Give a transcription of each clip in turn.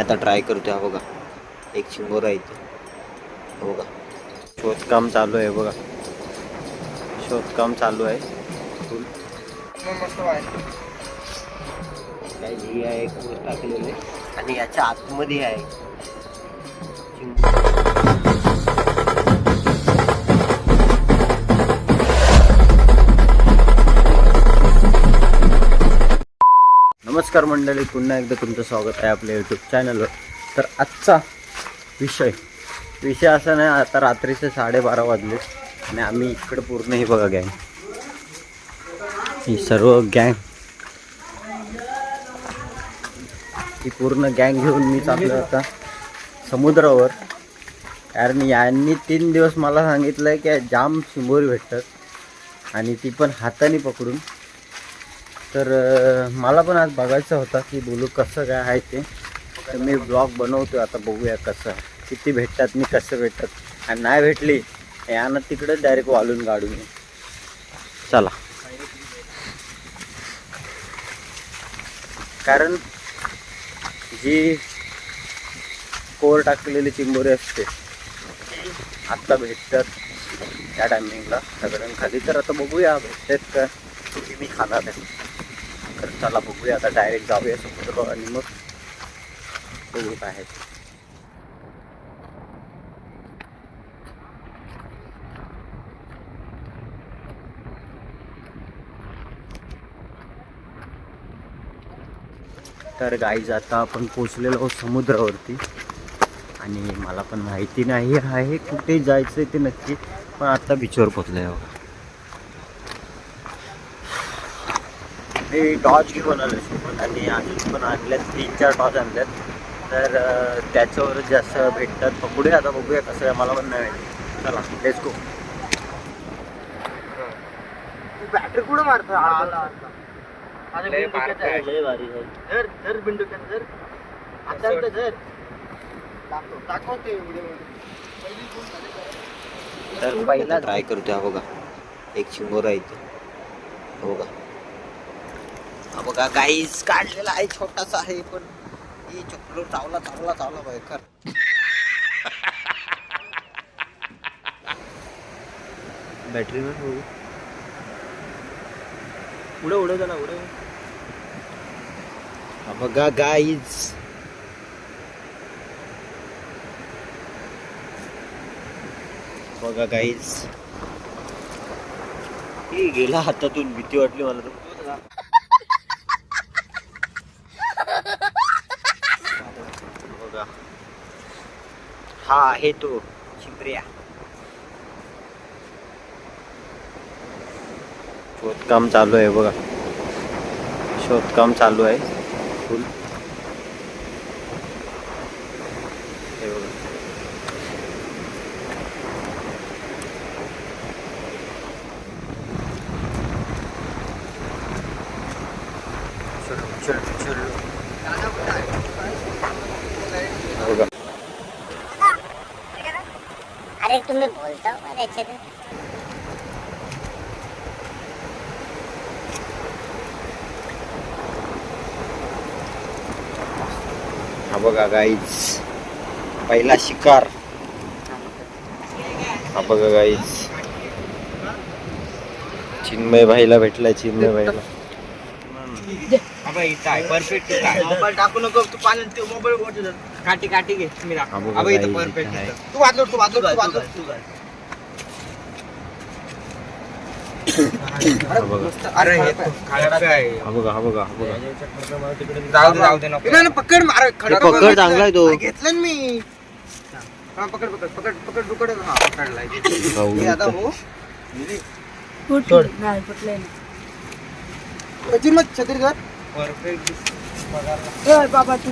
आता ट्राय करतोय हा बघा. एक चिंबोरा आहे इथे. बघा. शोधकाम चालू आहे बघा. शोधकाम चालू आहे. फुल. काय हे आहे टाकलेलं आहे. आणि याच्या आतमध्ये आहे. नमस्कार मंडळी पुन्हा एकदा तुमचं स्वागत आहे आपल्या यूट्यूब चॅनलवर तर आजचा विषय विषय असा नाही आता रात्रीचे साडेबारा वाजले आणि आम्ही इकडं पूर्ण ही बघा गँग ही सर्व गँग ही पूर्ण गँग घेऊन मी चाललो आता समुद्रावर. कारण यांनी तीन दिवस मला सांगितलं आहे की जाम शिंबोरी भेटतात आणि ती पण हाताने पकडून तर मला पण आज बघायचं होता की बोलू कसं काय आहे ते. तर मी ब्लॉग बनवतो आता बघूया कसं. किती भेटतात मी कसं भेटतात आणि नाही भेटली यानं तिकडंच डायरेक्ट वालून गाडून ये चला. कारण जी कोर टाकलेली चिंबोरी असते आत्ता भेटतात त्या टायमिंगला सगळ्यांखाली तर आता बघूया भेटतात का? मी खाणार आहे. चला बघूया आता डायरेक्ट जाऊया समुद्र आणि मग बघू काय आहे. तर गाईज आता आपण पोचलेलो आहोत समुद्रावरती. आणि मला पण माहिती नाही आहे कुठे जायचं ते नक्की पण आता बीचवर पोचलंय बघा मी टॉर्च घेऊन आलो सोबत आणि अजून पण आणल्यात तीन चार टॉर्च आणल्यात. तर त्याच्यावर जास्त भेटतात. पकडूया आता बघूया कसं आहे. मला पण नाही माहिती. चला लेट्स गो बॅटरी कुठं मारतो? तर पहिला ट्राय करतोय हा बघा. एक इथे. हा बघा. हा बघा काहीच काढलेला आहे छोटासा आहे पण ही चक्र चावला चावला चावला भयंकर. बॅटरी ना बघू. पुढे उडव ना उडव. हा बघा गाईज बघा गाईज हे गेला हातातून भीती वाटली मला तर बघा हा आहे तो चिंबऱ्या शोधकाम चालू आहे बघा. शोधकाम चालू आहे. फुल हे बघा चलो चलो चलो बघा अरे तुम्ही बोलता पण याच्यात हा बघा गाईज पहिला शिकार. हा बघा गाईज चिन्मय भाईला भेटलाय चिन्मय भाईला. परफेक्ट मोबाईल टाकू नको तू पाण्यात ते मोबाईल. काठी काठी घे. मी हा दाखव अबे इथं परफेक्ट. तू वाजलो तू वाजलो तू वाजलो बघा. अरे हे आहे. हा बघा हा बघा हा बघा. जाऊ दे जाऊ दे नको. नाही, नाही, पकड. मार ते पकड चांगला आहे तो. घेतलं ना मी. हा पकड पकड पकड पकड पकड हा पकडलाय. हे आता हो. नाही मग छत्री धर परफेक्ट बाबा तू.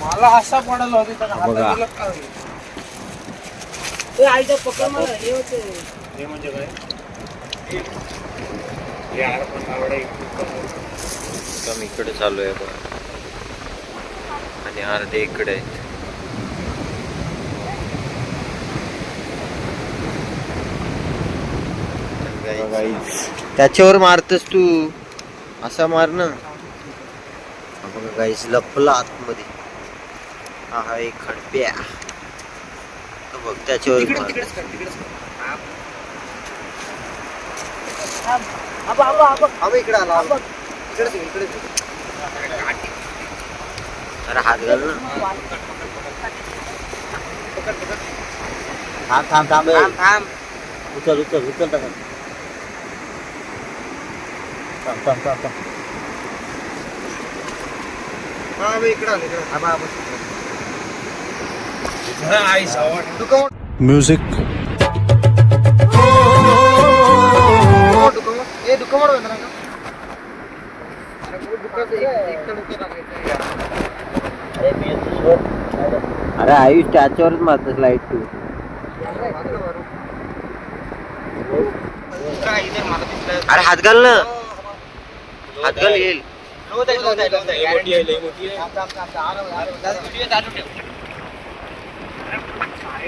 मला असा पडायला होता हा बघा. आईचा पकड मला हे होते. काम. इकडे चालू आहे बघा. आणि अर्धे इकडे आहेत. तर guys, त्याच्यावर मारतस तू. असा मार ना बघा गाईस लपला आतमध्ये. हा हा एक खडप्या. बघ त्याच्यावर इकडे अरे हात घाल ना. थांब थांब. थांब. थांब. उचल उचल उचल टाका. थांब थांब थांब थांब music. अरे आयुष त्याच्यावरच मारतस लाइट तू. अरे हात घाल ना. हात घाल येईल.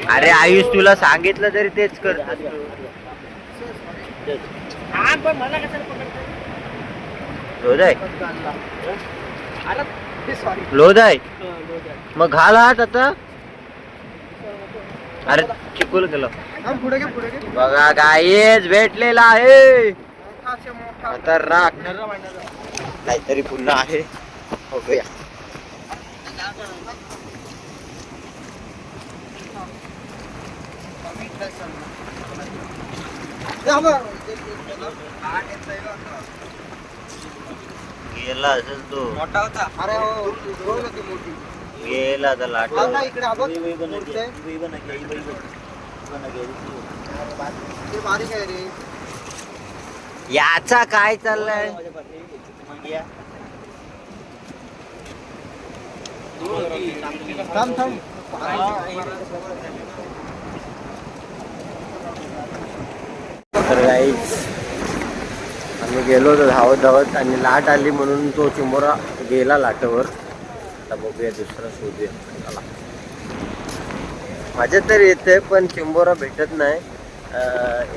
अरे आयुष तुला सांगितलं तरी तेच कर लोदाय अरे सॉरी लोदाय मग घाल हात आता. अरे चिकूल गेलं बघा गायच भेटलेला आहे. आता राख काहीतरी पुन्हा आहे बघूया गेला असेल तो मोठा होता अरे हो मोठी गेला तर लाट इकडे हा बारीक आहे रे याचा काय चाललाय? थांब थांब. तर गाईच आम्ही गेलो होतो धावत धावत आणि लाट आली म्हणून तो चिंबोरा गेला लाटावर. आता बघूया दुसरा शोधूया. चला. मजा तर येते पण चिंबोरा भेटत नाही.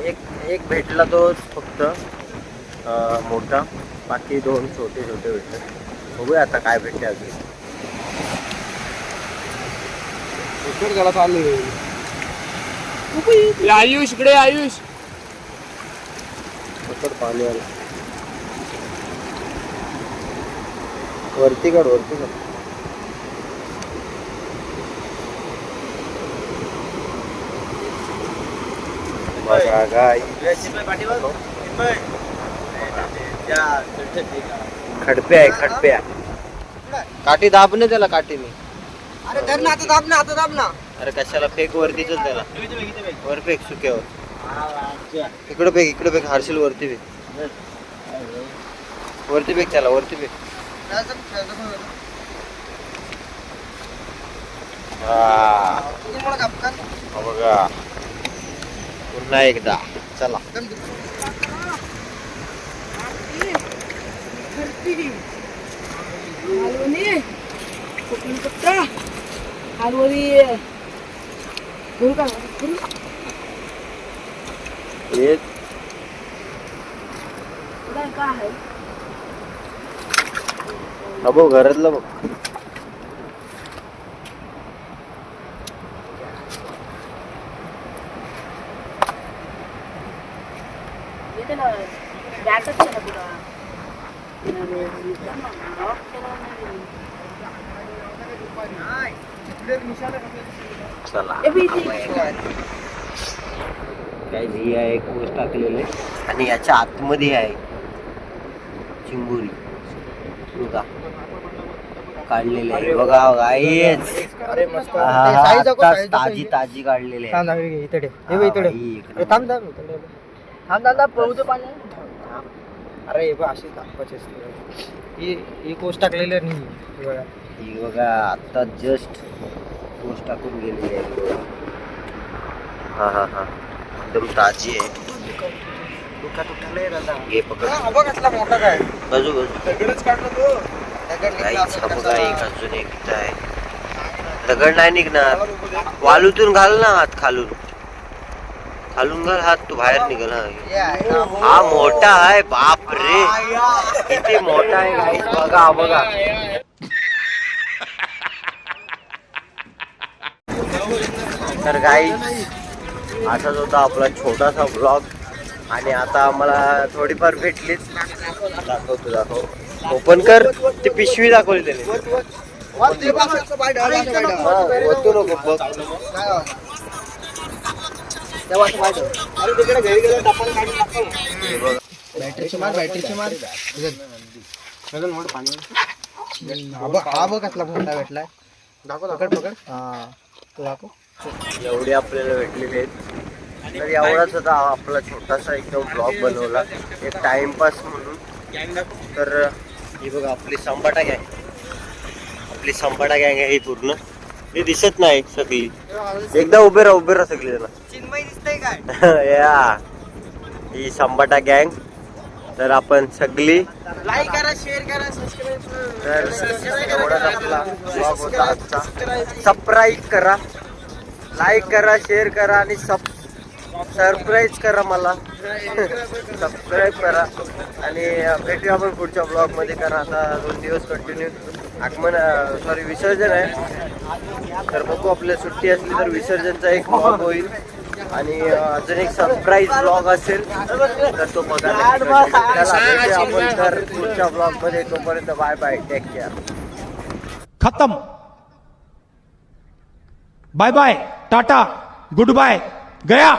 एक एक भेटला तो फक्त. मोठा. बाकी दोन छोटे छोटे भेटले. बघूया आता काय भेटते अजून. त्याला चालू आयुष इकडे आयुष. पकड पाणी आलं. वरती काढ वरती काढ. बघा गाई खडप्या आहे खडप्या काठी दाब ना त्याला काठीने. अरे धर ना आता दाब ना आता दाब ना. अरे कशाला फेक वरतीच त्याला. वर फेक सुक्यावर. इकडे फेक इकडे फेक हारशील वरती फेक. वरती फेक त्याला वरती फेक. बघा. पुन्हा एकदा. चला. हलवणी कोकणी पत्ता हलवणी. गुरु का? काय आहे? बघ घरातलं बघ. येते ना. बॅटच आहे ना चला. काय ही आहे टाकलेले आणि याच्या आतमध्ये आहे चिंबुरी. बघा. काढलेले आहे. बघा दाखव. ताजी ताजी काढलेले आहे. थांब थांब बघ थांब पाणी. अरे हे बघ अशी दाखवायची असते. ही ही कोस्ट टाकलेली आहे नाही हे बघा. ही बघा आता जस्ट पोस्ट टाकून गेलेली आहे. ही. हा हा. हा एकदम ताजी आहे. हे पकड. हा, बघ असला मोठा काय. बाजू बाजू. दगडच काढला तो. दगड निघला गाईच आपण हा बघा कसा- एक अजून एक इथं आहे दगड नाही निघणार. वालूतून घाल ना हात खालून. खालून घाल हात तू बाहेर निघाला. हा मोठा आहे बाप रे किती मोठा आहे बघा बघा. तर गाई असाच होता आपला छोटासा ब्लॉग आणि आता आम्हाला थोडीफार भेटलीच. दाखव तू दाखव. ओपन कर. ती पिशवी दाखवली त्याने. नको बघ. हा, ओतू नको बघ बॅटरीची मार बॅटरीची मार हा बघ कसला भोंडा भेटलाय दाखव पकड पकड हा दाखव एवढे आपल्याला भेटलेले आहेत तर एवढाच होता आपला छोटासा एकदम ब्लॉग बनवला. एक टाइमपास म्हणून. तर ही बघा आपली संबाटा गँग आपली संबाटा गँग आहे ही पूर्ण. हे दिसत नाही सगळी. एकदा उभे राहा उभे राहा सगळी जण दिसतंय काय? या. ही संबाटा गँग. तर आपण सगळी लाईक करा शेअर करा सबस्क्राईब तर एवढाच आपला होता आजचा करा. लाईक करा शेअर करा आणि सब सरप्राईज करा मला. सबस्क्राईब करा. आणि भेटूया आपण पुढच्या ब्लॉगमध्ये करा आता दोन दिवस कंटिन्यू आगमन सॉरी विसर्जन आहे. तर बघू आपल्या सुट्टी असली तर विसर्जनचा एक ब्लॉग होईल. आणि अजून एक सरप्राईज ब्लॉग असेल तर तो बघा नक्की. चला, भेटूया. आपण तर पुढच्या ब्लॉगमध्ये तोपर्यंत बाय बाय टेक केअर खत्म. Bye bye tata good bye गया.